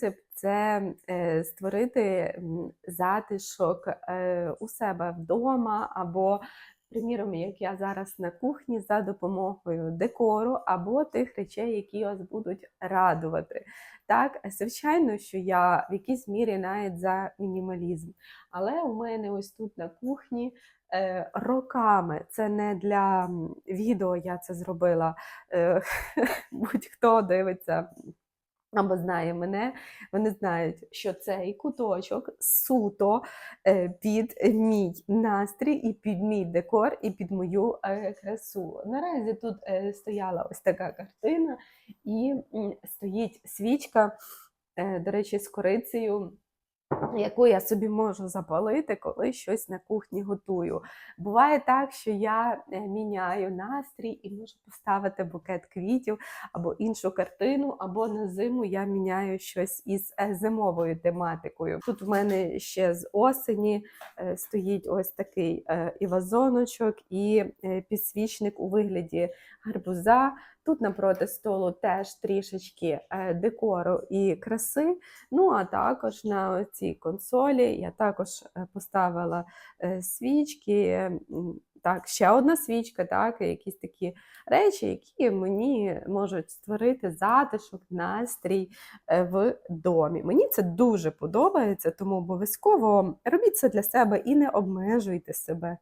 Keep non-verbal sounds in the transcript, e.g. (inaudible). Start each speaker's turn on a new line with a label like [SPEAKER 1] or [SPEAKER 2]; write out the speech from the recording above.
[SPEAKER 1] принцип це е, створити затишок е, у себе вдома, або, приміром, як я зараз на кухні, за допомогою декору, або тих речей, які вас будуть радувати. Так, звичайно, що я в якійсь мірі навіть за мінімалізм. Але у мене ось тут на кухні е, роками це не для відео, я це зробила. (laughs) Будь-хто дивиться або знає мене, вони знають, що цей куточок суто е, під мій настрій і під мій декор, і під мою е, красу. Наразі тут е, стояла ось така картина, і стоїть свічка, до речі, з корицею. Яку я собі можу запалити, коли щось на кухні готую. Буває так, що я е, міняю настрій і можу поставити букет квітів або іншу картину, або на зиму я міняю щось із е, зимовою тематикою. Тут в мене ще з осені е, стоїть ось такий е, і підсвічник у вигляді гарбуза. Тут напроти столу теж трішечки е, декору і краси. Ну, а також на цій консолі я також е, поставила е, свічки. Так, ще одна свічка, так, якісь такі речі, які мені можуть створити затишок, настрій в домі. Мені це дуже подобається, тому обов'язково робіть це для себе і не обмежуйте себе.